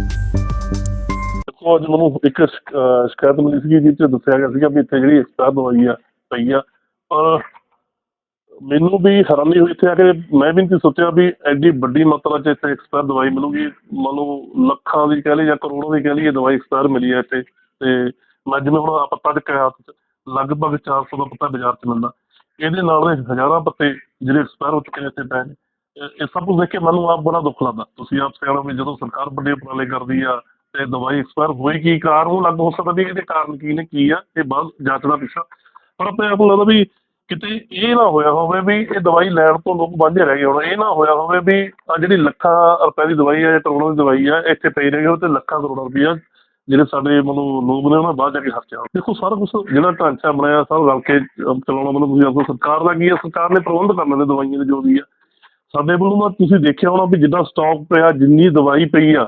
ਦੇਖੋ, ਅੱਜ ਮੈਨੂੰ ਇੱਕ ਸ਼ਿਕਾਇਤ ਮਿਲੀ ਸੀ ਜਿਸ 'ਚ ਦੱਸਿਆ ਗਿਆ ਸੀਗਾ ਵੀ ਇੱਥੇ ਜਿਹੜੀ ਐਕਸਪਾਇਰ ਦਵਾਈ ਆ, ਪਈ ਆ। ਪਰ ਮੈਨੂੰ ਵੀ ਹੈਰਾਨੀ ਹੋਈ ਇੱਥੇ ਆ ਕੇ ਮੈਂ ਵੀ ਨਹੀਂ ਸੋਚਿਆ ਵੀ ਐਡੀ ਵੱਡੀ ਮਾਤਰਾ 'ਚ ਇੱਥੇ ਐਕਸਪਾਇਰ ਦਵਾਈ ਮਿਲੂਗੀ। ਮੰਨ ਲਓ ਲੱਖਾਂ ਦੀ ਕਹਿ ਲਈ ਜਾਂ ਕਰੋੜਾਂ ਦੀ ਕਹਿ ਲਈ ਇਹ ਦਵਾਈ ਐਕਸਪਾਇਰ ਮਿਲੀ ਹੈ ਇੱਥੇ। ਤੇ ਮੈਂ ਜਿਵੇਂ ਹੁਣ ਆਹ ਪੱਤਾ ਚੱਕਿਆ ਹੱਥ 'ਚ, ਲਗਭਗ 400 ਦਾ ਪੱਤਾ ਬਾਜ਼ਾਰ 'ਚ ਮਿਲਦਾ। ਇਹਦੇ ਨਾਲ ਦੇ ਹਜ਼ਾਰਾਂ ਪੱਤੇ ਜਿਹੜੇ ਐਕਸਪਾਇਰ ਹੋ ਚੁੱਕੇ ਨੇ ਇੱਥੇ ਪਏ ਨੇ ਇਹ- ਸਭ ਕੁਝ ਦੇਖ ਕੇ ਮੈਨੂੰ ਆਪ ਬੜਾ ਦੁੱਖ ਲੱਗਦਾ। ਤੁਸੀਂ ਆਪ ਸਿਆਣੋ ਵੀ ਜਦੋਂ ਸਰਕਾਰ ਵੱਡੇ ਉਪਰਾਲੇ ਕਰਦੀ ਆ ਤੇ ਦਵਾਈ ਐਕਸਪਾਇਰ ਹੋਈ ਕੀ ਕਾਰਨ ਨੂੰ ਲੱਗ ਹੋ ਸਕਦਾ ਵੀ ਇਹਦੇ ਕਾਰਨ ਕੀ ਨੇ, ਕੀ ਆ, ਇਹ ਬਾਅਦ ਜਾਂਚ ਦਾ ਵਿਸ਼ਾ ਪਰ ਆਪਣੇ ਆਪ ਨੂੰ ਲੱਗਦਾ ਵੀ ਕਿਤੇ ਇਹ ਨਾ ਹੋਇਆ ਹੋਵੇ ਵੀ ਇਹ ਦਵਾਈ ਲੈਣ ਤੋਂ ਲੋਕ ਵਾਂਝੇ ਰਹਿ ਗਏ ਹੋਣ। ਇਹ ਨਾ ਹੋਇਆ ਹੋਵੇ ਵੀ ਆ ਜਿਹੜੀ ਲੱਖਾਂ ਰੁਪਏ ਦੀ ਦਵਾਈ ਆ, ਜਾਂ ਕਰੋੜਾਂ ਦੀ ਦਵਾਈ ਆ, ਇੱਥੇ ਪਈ ਰਹੀ ਹੋਵੇ ਤੇ ਲੱਖਾਂ ਕਰੋੜਾਂ ਰੁਪਈਆ ਜਿਹੜੇ ਸਾਡੇ ਮਤਲਬ ਲੋਕ ਨੇ ਉਹਨਾਂ ਬਾਅਦ ਜਾ ਕੇ ਖਰਚਿਆ ਦੇਖੋ, ਸਾਰਾ ਕੁਝ ਜਿਹੜਾ ਢਾਂਚਾ ਬਣਾਇਆ, ਸਭ ਰਲ ਕੇ ਚਲਾਉਣਾ ਮਤਲਬ ਤੁਸੀਂ ਆਪੋ ਸਰਕਾਰ ਦਾ ਕੀ ਹੈ ਸਰਕਾਰ ਨੇ ਪ੍ਰਬੰਧ ਕਰ ਲੈਂਦੇ ਦਵਾਈਆਂ ਦੇ ਜੋ ਵੀ ਆ। ਸਾਡੇ ਵੱਲੋਂ ਨਾ ਤੁਸੀਂ ਦੇਖਿਆ ਹੋਣਾ ਵੀ ਜਿੱਦਾਂ ਸਟਾਕ ਪਿਆ ਜਿੰਨੀ ਦਵਾਈ ਪਈ ਆ,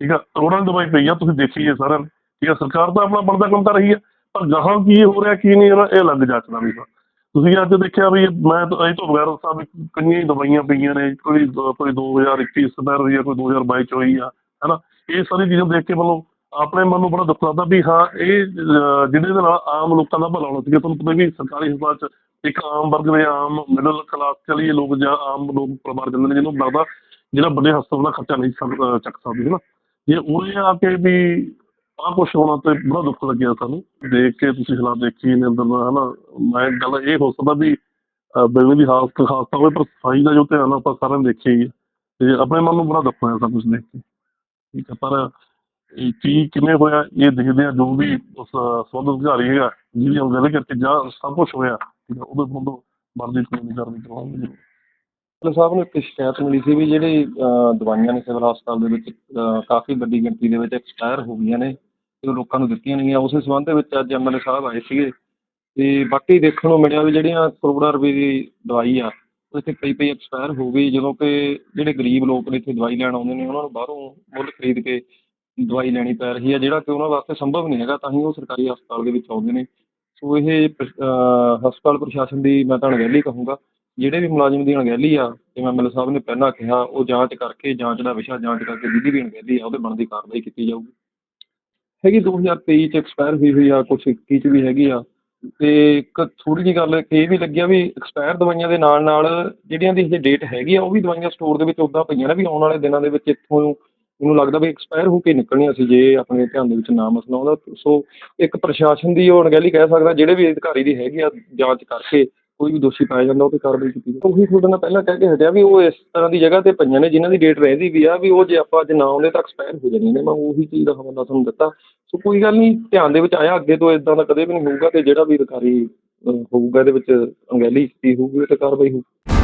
ਠੀਕ ਆ, ਕਰੋੜਾਂ ਦੀ ਦਵਾਈ ਪਈ ਆ, ਤੁਸੀਂ ਦੇਖੀ ਹੈ ਸਾਰਿਆਂ ਨੇ, ਠੀਕ ਆ, ਸਰਕਾਰ ਤਾਂ ਆਪਣਾ ਬਣਦਾ ਕੰਮ ਕਰ ਰਹੀ ਆ, ਪਰ ਗਾਹਾਂ ਕੀ ਹੋ ਰਿਹਾ, ਕੀ ਨਹੀਂ ਹੋ ਇਹ ਅਲੱਗ ਜਾਚਣਾ ਵੀ ਆ। ਤੁਸੀਂ ਅੱਜ ਦੇਖਿਆ ਵੀ ਮੈਂ ਤਾਂ ਇਹ ਤੋਂ ਬਗੈਰ ਸਾਹਿਬ ਵੀ ਕਿੰਨੀਆਂ ਹੀ ਦਵਾਈਆਂ ਪਈਆਂ ਨੇ, ਕੋਈ ਦੋ- ਕੋਈ 2021 ਸਪੈਰ ਹੋਈ ਆ, ਕੋਈ 2022 ਚ ਹੋਈ ਆ, ਹੈਨਾ, ਇਹ ਸਾਰੀ ਚੀਜ਼ਾਂ ਦੇਖ ਕੇ ਮਤਲਬ ਆਪਣੇ ਮਨ ਨੂੰ ਬੜਾ ਦੁੱਖ ਲੱਗਦਾ ਵੀ ਹਾਂ ਇਹ ਜਿਹਦੇ ਨਾਲ ਆਮ ਲੋਕਾਂ ਦਾ ਭਲਾ ਹੋਣਾ ਸੀਗਾ ਤੁਹਾਨੂੰ ਪਤਾ ਵੀ ਸਰਕਾਰੀ ਹਸਪਤਾਲ ਚ ਇੱਕ ਆਮ ਵਰਗ ਦੇ ਆਮ ਮਿਡਲ ਕਲਾਸ ਚਲੀ ਲੋਕ ਜਾਂ ਆਮ ਲੋਕ ਪਰਿਵਾਰ ਜਾਂਦੇ ਨੇ ਜਿਹਨੂੰ ਲੱਗਦਾ ਜਿਹੜਾ ਵੱਡੇ ਹਸਪਤਾਲ ਦਾ ਖਰਚਾ ਨਹੀਂ ਚੱਕ ਸਕਦੇ ਹੈ ਨਾ ਜੇ ਉਰੇ ਆ ਕੇ ਵੀ ਆਹ ਕੁਛ ਹੋਣਾ ਤੇ ਬੜਾ ਦੁੱਖ ਲੱਗਿਆ ਸਾਨੂੰ। ਦੇਖ ਕੇ ਤੁਸੀਂ ਹਾਲਾਤ ਦੇਖੀ ਨੇ ਅੰਦਰ ਦਾ ਹਨਾ? ਮੈਂ ਗੱਲ ਇਹ ਹੋ ਸਕਦਾ ਵੀ ਅਹ, ਬਿਲਕੁਲ ਦੀ ਹਾਲਤ ਖਾਸਤਾ ਹੋਵੇ ਪਰ ਸਫ਼ਾਈ ਦਾ ਜੋ ਧਿਆਨ ਆਪਾਂ ਸਾਰਿਆਂ ਨੇ ਦੇਖਿਆ ਹੀ ਹੈ। ਤੇ ਆਪਣੇ ਮਨ ਨੂੰ ਬੜਾ ਦੁੱਖ ਹੋਇਆ ਸਭ ਕੁਝ ਦੇਖ ਕੇ। ਠੀਕ ਹੈ ਪਰ ਕੀ ਕਿਵੇਂ ਹੋਇਆ, ਇਹ ਦੇਖਦੇ ਆ ਜੋ ਵੀ ਉਸ ਸੰਬੰਧਿਤ ਅਧਿਕਾਰੀ ਹੈਗਾ ਜਿਹਦੀ ਉਹ ਗੱਲ ਕਰਕੇ ਜਾਂ ਸਭ ਕੁਝ ਹੋਇਆ, ਠੀਕ ਹੈ ਉਹਦੇ ਮੁੰਡੋਂ ਬਣਦੀ ਕਾਨੂੰਨੀ ਕਾਰਵਾਈ ਕਰਵਾਉਣੀ ਜ਼ਰੂਰ ਡਾਕਟਰ ਸਾਹਿਬ ਨੂੰ ਇੱਕ ਸ਼ਿਕਾਇਤ ਮਿਲੀ ਸੀ ਵੀ ਜਿਹੜੀ ਦਵਾਈਆਂ ਨੇ ਸਿਵਲ ਹਸਪਤਾਲ ਦੇ ਵਿੱਚ ਕਾਫੀ ਵੱਡੀ ਗਿਣਤੀ ਦੇ ਵਿੱਚ ਐਕਸਪਾਇਰ ਹੋ ਗਈਆਂ ਨੇ, ਤੇ ਲੋਕਾਂ ਨੂੰ ਦਿੱਤੀਆਂ ਨਹੀਂ ਉਸੇ ਸੰਬੰਧ ਦੇ ਵਿੱਚ ਅੱਜ ਐਮਐਲਏ ਸਾਹਿਬ ਆਏ ਸੀਗੇ, ਤੇ ਬਾਕੀ ਦੇਖਣ ਨੂੰ ਮਿਲਿਆ ਵੀ ਜਿਹੜੀਆਂ ਕਰੋੜਾਂ ਰੁਪਏ ਦੀ ਦਵਾਈ ਆ, ਉਹ ਇੱਥੇ ਪਈ ਪਈ ਐਕਸਪਾਇਰ ਹੋ ਗਈ, ਜਦੋਂ ਕਿ ਜਿਹੜੇ ਗਰੀਬ ਲੋਕ ਨੇ ਇੱਥੇ ਦਵਾਈ ਲੈਣ ਆਉਂਦੇ ਨੇ, ਉਹਨਾਂ ਨੂੰ ਬਾਹਰੋਂ ਮੁੱਲ ਖਰੀਦ ਕੇ ਦਵਾਈ ਲੈਣੀ ਪੈ ਰਹੀ ਹੈ ਜਿਹੜਾ ਕਿ ਉਹਨਾਂ ਵਾਸਤੇ ਸੰਭਵ ਨਹੀਂ ਹੈਗਾ ਤਾਂ ਹੀ ਉਹ ਸਰਕਾਰੀ ਹਸਪਤਾਲ ਦੇ ਵਿੱਚ ਆਉਂਦੇ ਨੇ। ਸੋ ਇਹ ਪ- ਅਹ, ਹਸਪਤਾਲ ਪ੍ਰਸ਼ਾਸਨ ਦੀ ਮੈਂ ਤਾਂ ਅਣਗਹਿਲੀ ਕਹੂੰਗਾ। ਜਿਹੜੇ ਵੀ ਮੁਲਾਜ਼ਮ ਦੀ ਅਣਗਹਿਲੀ ਆ ਜਿਵੇਂ ਐਮਐਲਏ ਸਾਹਿਬ ਨੇ ਪਹਿਲਾਂ ਕਿਹਾ ਉਹ ਜਾਂਚ ਕਰਕੇ ਜਾਂਚ ਦਾ ਵਿਸ਼ਾ ਜਾਂਚ ਕਰਕੇ ਜਿਹਦੀ ਵੀ ਅਣਗਹਿਲੀ ਆ ਉਹਦੇ ਬਣਦੀ ਕਾਰਵਾਈ ਕੀਤੀ ਜਾਊਗੀ। ਹੈਗੀ 2023 ਚ ਐਕਸਪਾਇਰ ਹੋਈ ਹੋਈ ਆ ਕੁਝ 21 ਚ ਵੀ ਹੈਗੀ ਆ। ਤੇ ਇੱਕ ਥੋੜੀ ਜਿਹੀ ਗੱਲ ਕਿ ਇਹ ਵੀ ਲੱਗਿਆ ਵੀ ਐਕਸਪਾਇਰ ਦਵਾਈਆਂ ਦੇ ਨਾਲ ਨਾਲ ਜਿਹੜੀਆਂ ਦੀ ਹਜੇ ਡੇਟ ਹੈਗੀ ਆ ਉਹ ਵੀ ਦਵਾਈਆਂ ਸਟੋਰ ਦੇ ਵਿੱਚ ਉਦਾਂ ਪਈਆਂ ਨੇ ਵੀ ਆਉਣ ਵਾਲੇ ਦਿਨਾਂ ਦੇ ਵਿੱਚ ਇੱਥੋਂ ਮੈਨੂੰ ਲੱਗਦਾ ਵੀ ਐਕਸਪਾਇਰ ਹੋ ਕੇ ਨਿਕਲਣੀਆਂ ਸੀ ਜੇ ਆਪਣੇ ਧਿਆਨ ਦੇ ਵਿੱਚ ਨਾ ਮਸਲਾ ਆਉਂਦਾ ਸੋ ਇੱਕ ਪ੍ਰਸ਼ਾਸਨ ਦੀ ਉਹ ਅਣਗਹਿਲੀ ਕਹਿ ਸਕਦਾ, ਜਿਹੜੇ ਵੀ ਅਧਿਕਾਰੀ ਦੀ ਹੈਗੀ ਆ ਜਾਂਚ ਕਰਕੇ ਕੋਈ ਵੀ ਦੋਸ਼ੀ ਪਾਇਆ ਜਾਂਦਾ, ਉਹ ਤੇ ਕਾਰਵਾਈ ਕੀਤੀ ਜਾਵੇ ਉਹੀ ਤੁਹਾਡੇ ਨਾਲ ਪਹਿਲਾਂ ਕਹਿ ਕੇ ਹਟਿਆ ਵੀ ਉਹ ਇਸ ਤਰ੍ਹਾਂ ਦੀ ਜਗ੍ਹਾ ਤੇ ਪਈਆਂ ਨੇ, ਜਿਨ੍ਹਾਂ ਦੀ ਡੇਟ ਰਹਿੰਦੀ ਵੀ ਆ, ਵੀ ਉਹ ਜੇ ਆਪਾਂ ਅੱਜ ਨਾ ਆਉਂਦੇ ਤਾਂ ਐਕਸਪਾਇਰ ਹੋ ਜਾਣੀਆਂ ਨੇ। ਮੈਂ ਉਹੀ ਚੀਜ਼ ਦਾ ਹਵਾਲਾ ਤੁਹਾਨੂੰ ਦਿੱਤਾ। ਸੋ ਕੋਈ ਗੱਲ ਨਹੀਂ, ਧਿਆਨ ਦੇ ਵਿੱਚ ਆਇਆ, ਅੱਗੇ ਤੋਂ ਇਦਾਂ ਦਾ ਕਦੇ ਵੀ ਨਹੀਂ ਹੋਊਗਾ ਤੇ ਜਿਹੜਾ ਵੀ ਅਧਿਕਾਰੀ ਹੋਊਗਾ, ਇਹਦੇ ਵਿੱਚ ਅਣਗਹਿਲੀ ਕੀਤੀ ਹੋਊਗੀ ਤੇ ਕਾਰਵਾਈ ਹੋਊਗੀ